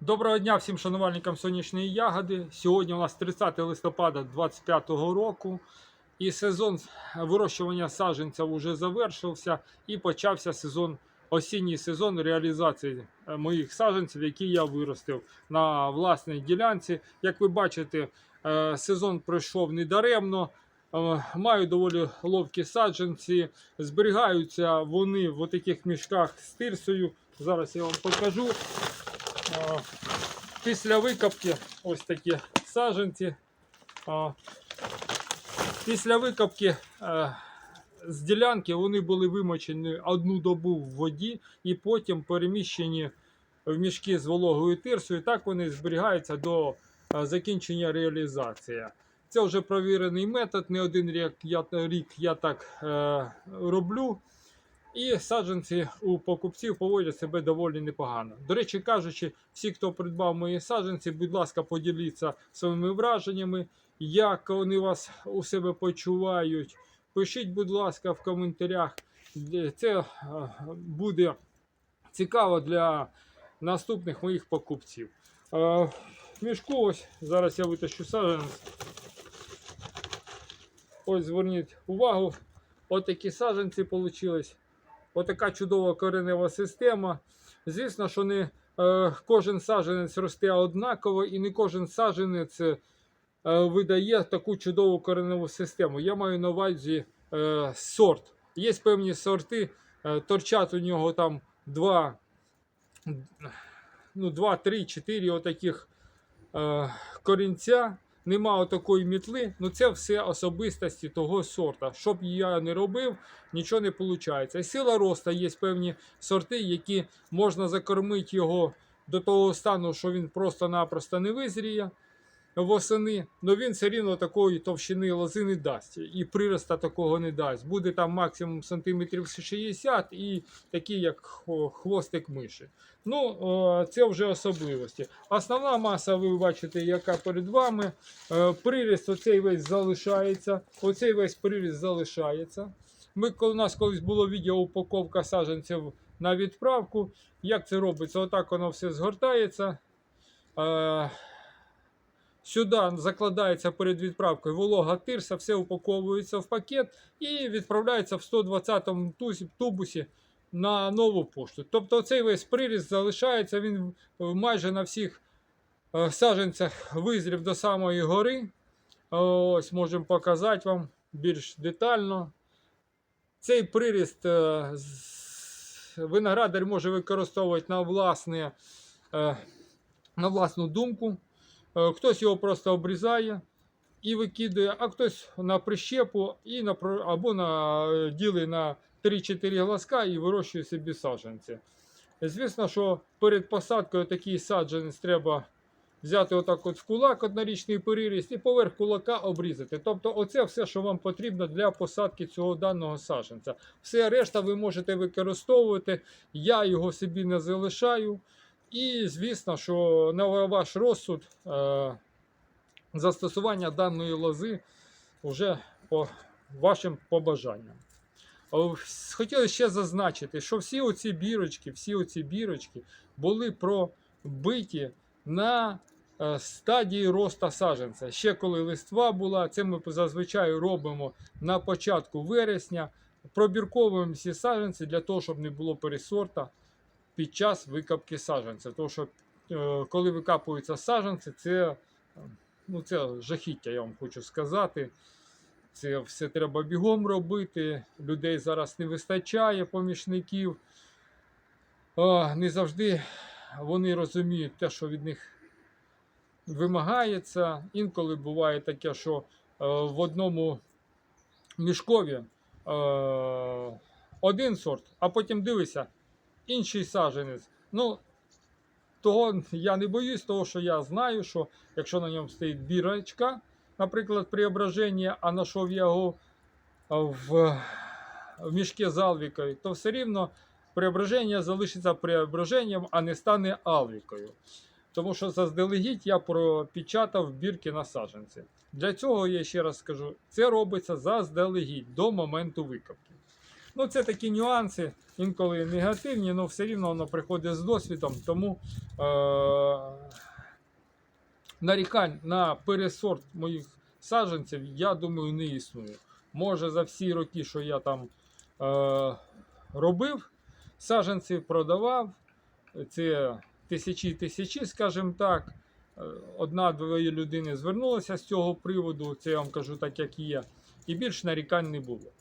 Доброго дня всім шанувальникам сонячної ягоди. Сьогодні у нас 30 листопада 2025 року. І сезон вирощування саджанців вже завершився і почався сезон, осінній сезон реалізації е, моїх саджанців, які я виростив на власній ділянці. Як ви бачите, е, сезон пройшов недаремно. Е, Маю доволі ловкі саджанці. Зберігаються вони в таких мішках з тирсою. Зараз я вам покажу. Після викопки ось такі саджанці. Е, Після викопки е, з ділянки вони були вимочені одну добу в воді і потім переміщені в мішки з вологою тирсою. Так вони зберігаються до е, закінчення реалізації. Це вже провірений метод. Не один рік я, рік я так е, роблю. І саджанці у покупців поводять себе доволі непогано. До речі, кажучи, всі, хто придбав мої саджанці, будь ласка, поділіться своїми враженнями, як вони вас у себе почувають. Пишіть, будь ласка, в коментарях. Це е, буде цікаво для наступних моїх покупців. Е, мішку ось зараз я витащу саджанець. Ось зверніть увагу, от такі саджанці вийшли. Отака чудова коренева система. Звісно, що не е, кожен саджанець росте однаково, і не кожен саджанець е, видає таку чудову кореневу систему. Я маю на увазі е, сорт. Є певні сорти, торчать у нього там 2, ну, 2 3, 4 отаких е, корінця. Нема такої мітли, ну це все особистості того сорта. Щоб я не робив, нічого не виходить. І сила роста є певні сорти, які можна закормити його до того стану, що він просто-напросто не визріє восени, але він все рівно такої товщини лози не дасть. І прироста такого не дасть. Буде там максимум сантиметрів 60 і такий, як хвостик миші. Ну, це вже особливості. Основна маса, ви бачите, яка перед вами. Е, Приріст оцей весь залишається. Оцей весь приріст залишається. Ми, у нас колись було відео упаковка саджанців на відправку. Як це робиться? Отак воно все згортається. Сюди закладається перед відправкою волога тирса, все упаковується в пакет і відправляється в 120-му тубусі на нову пошту. Тобто цей весь приріст залишається, він майже на всіх е, саджанцях визрів до самої гори. Ось можемо показати вам більш детально. Цей приріст е, виноградар може використовувати на, власне, е, на власну думку. Е, Хтось його просто обрізає і викидає, а хтось на прищепу і на, або на, е, ділить на 3-4 глазка і вирощує собі саджанці. Звісно, що перед посадкою такий саджанець треба взяти отак от в кулак однорічний переріст і поверх кулака обрізати. Тобто, оце все, що вам потрібно для посадки цього даного саджанця. Все решта ви можете використовувати. Я його собі не залишаю. І звісно, що на ваш розсуд е, застосування даної лози вже по вашим побажанням. Хотілося ще зазначити, що всі оці бірочки, всі оці бірочки були пробиті на е, стадії роста саджанця. Ще коли листва була, це ми зазвичай робимо на початку вересня. Пробірковуємо всі саджанці для того, щоб не було пересорта під час викопки саджанця. Тому що е, коли викапуються саджанці, це, е, ну, це жахіття, я вам хочу сказати. Це все треба бігом робити. Людей зараз не вистачає помічників. Не завжди вони розуміють те, що від них вимагається. Інколи буває таке, що е, в одному мішкові один сорт, а потім дивишся, інший саджанець. Ну, того я не боюсь, того що я знаю, що якщо на ньому стоїть бірочка, наприклад, преображення, а знайшов я його в, в мішки з алвікою, то все рівно преображення залишиться преображенням, а не стане алвікою. Тому що заздалегідь я пропечатав бірки на саджанці. Для цього я ще раз скажу, це робиться заздалегідь до моменту викопки. Ну, це такі нюанси, інколи негативні, але все рівно воно приходить з досвідом. Тому е- нарікань на пересорт моїх саджанців, я думаю, не існує. Може, за всі роки, що я там е- робив, саджанці продавав, це тисячі тисячі, скажімо так. Е, Одна-дві людини звернулися з цього приводу, це я вам кажу так, як є, і більш нарікань не було.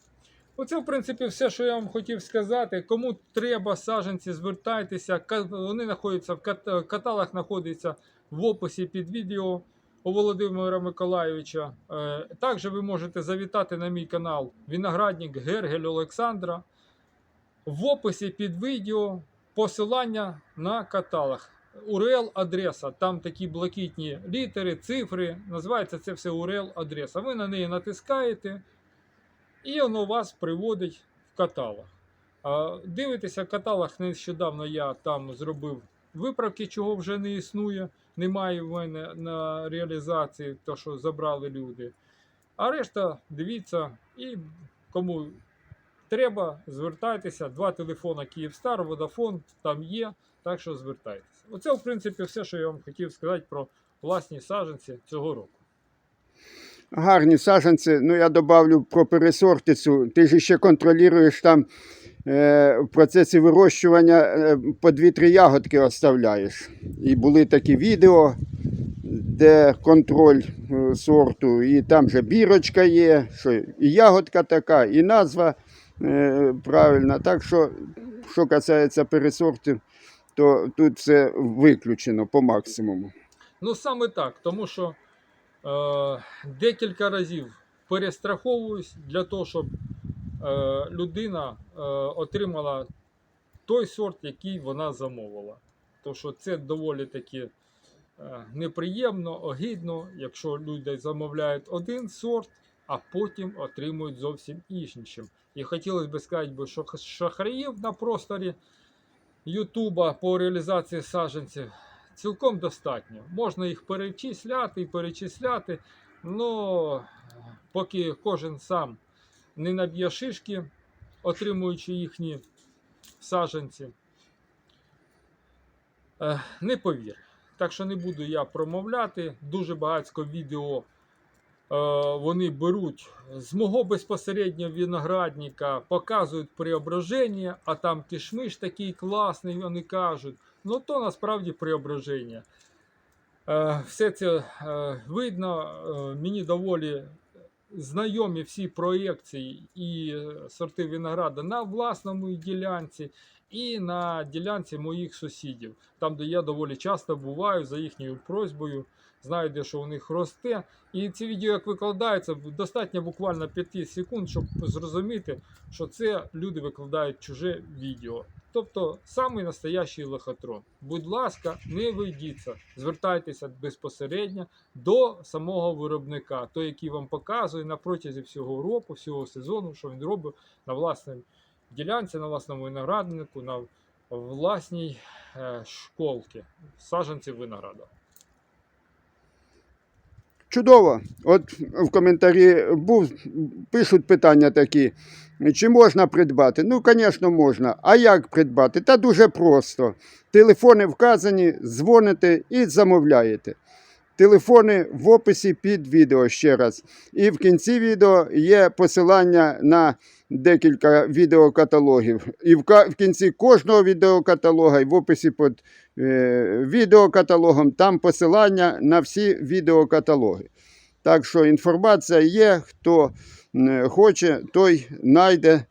Оце, в принципі, все, що я вам хотів сказати. Кому треба саджанці, звертайтеся. Вони знаходяться в кат- каталог знаходиться в описі під відео у Володимира Миколайовича. Е, Також ви можете завітати на мій канал Виноградник Гергель Олександра. В описі під відео посилання на каталог. URL адреса. Там такі блакитні літери, цифри. Називається це все URL адреса. Ви на неї натискаєте. І воно вас приводить в каталог. А, Дивитеся, каталог нещодавно я там зробив виправки, чого вже не існує. Немає в мене на реалізації, то що забрали люди. А решта дивіться і кому треба, звертайтеся. Два телефона Київстар, Водафон там є, так що звертайтеся. Оце, в принципі, все, що я вам хотів сказати про власні саджанці цього року. Гарні саджанці. Ну, я добавлю про пересортицю. Ти ж ще контролюєш там е, в процесі вирощування е, по 2-3 ягодки оставляєш. І були такі відео, де контроль е, сорту, і там же бірочка є, що і ягодка така, і назва е, правильна. Так що, що касається пересортів, то тут все виключено по максимуму. Ну саме так, тому що декілька разів перестраховуюсь для того, щоб е, людина е, отримала той сорт, який вона замовила. Тому що це доволі таки е, неприємно, огидно, якщо люди замовляють один сорт, а потім отримують зовсім іншим. І хотілося б сказати, що шахраїв на просторі Ютуба по реалізації саджанців цілком достатньо. Можна їх перечисляти і перечисляти, але поки кожен сам не наб'є шишки, отримуючи їхні саджанці, е, не повір. Так що не буду я промовляти. Дуже багатько відео е, вони беруть з мого безпосередньо виноградника, показують преображення, а там кишмиш такий класний, вони кажуть. Ну то насправді преображення. Е, Все це е, видно. Е, Мені доволі знайомі всі проєкції і сорти винограда на власному ділянці і на ділянці моїх сусідів, там, де я доволі часто буваю за їхньою просьбою, знаю, де що у них росте. І ці відео, як викладаються, достатньо буквально 5 секунд, щоб зрозуміти, що це люди викладають чуже відео. Тобто самий настоящий лохотрон. Будь ласка, не вийдіться, звертайтеся безпосередньо до самого виробника, той, який вам показує на протязі всього року, всього сезону, що він робив на власній ділянці, на власному винограднику, на власній е, школці саджанців винограда. Чудово. От в коментарі був, пишуть питання такі. Чи можна придбати? Ну, звісно, можна. А як придбати? Та дуже просто. Телефони вказані, дзвоните і замовляєте. Телефони в описі під відео ще раз. І в кінці відео є посилання на декілька відеокаталогів. І в, кінці кожного відеокаталога, і в описі під е, відеокаталогом, там посилання на всі відеокаталоги. Так що інформація є, хто е, хоче, той знайде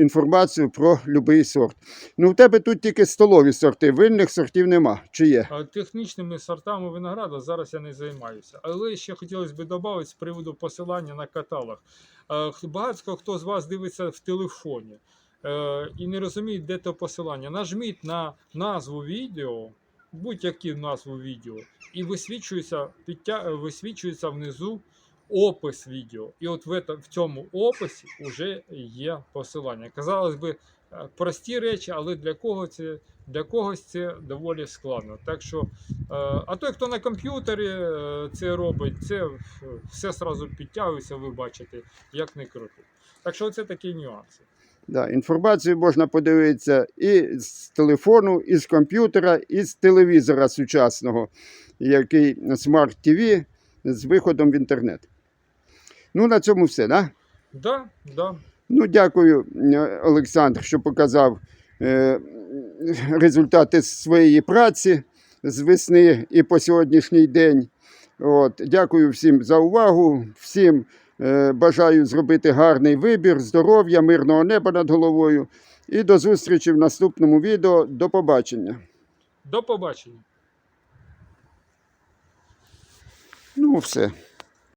інформацію про будь-який сорт. Ну, в тебе тут тільки столові сорти, винних сортів нема. Чи є? Технічними сортами винограду зараз я не займаюся. Але ще хотілося б додати з приводу посилання на каталог. Е, Багато хто з вас дивиться в телефоні е, і не розуміє, де то посилання. Нажміть на назву відео, будь-яку назву відео, і висвічується, е, висвічується внизу опис відео. І от в, в цьому описі вже є посилання. Казалось би, е, прості речі, але для кого це для когось це доволі складно. Так що, е, а той, хто на комп'ютері е, це робить, це все одразу підтягується, ви бачите, як не крути. Так що це такі нюанси. Да, інформацію можна подивитися і з телефону, і з комп'ютера, і з телевізора сучасного, який TV з виходом в інтернет. Ну, на цьому все, да? Да, да. Ну, дякую, е, Олександр, що показав е, результати своєї праці з весни і по сьогоднішній день. От, дякую всім за увагу. Всім е, бажаю зробити гарний вибір, здоров'я, мирного неба над головою. І до зустрічі в наступному відео. До побачення. До побачення. Ну, все.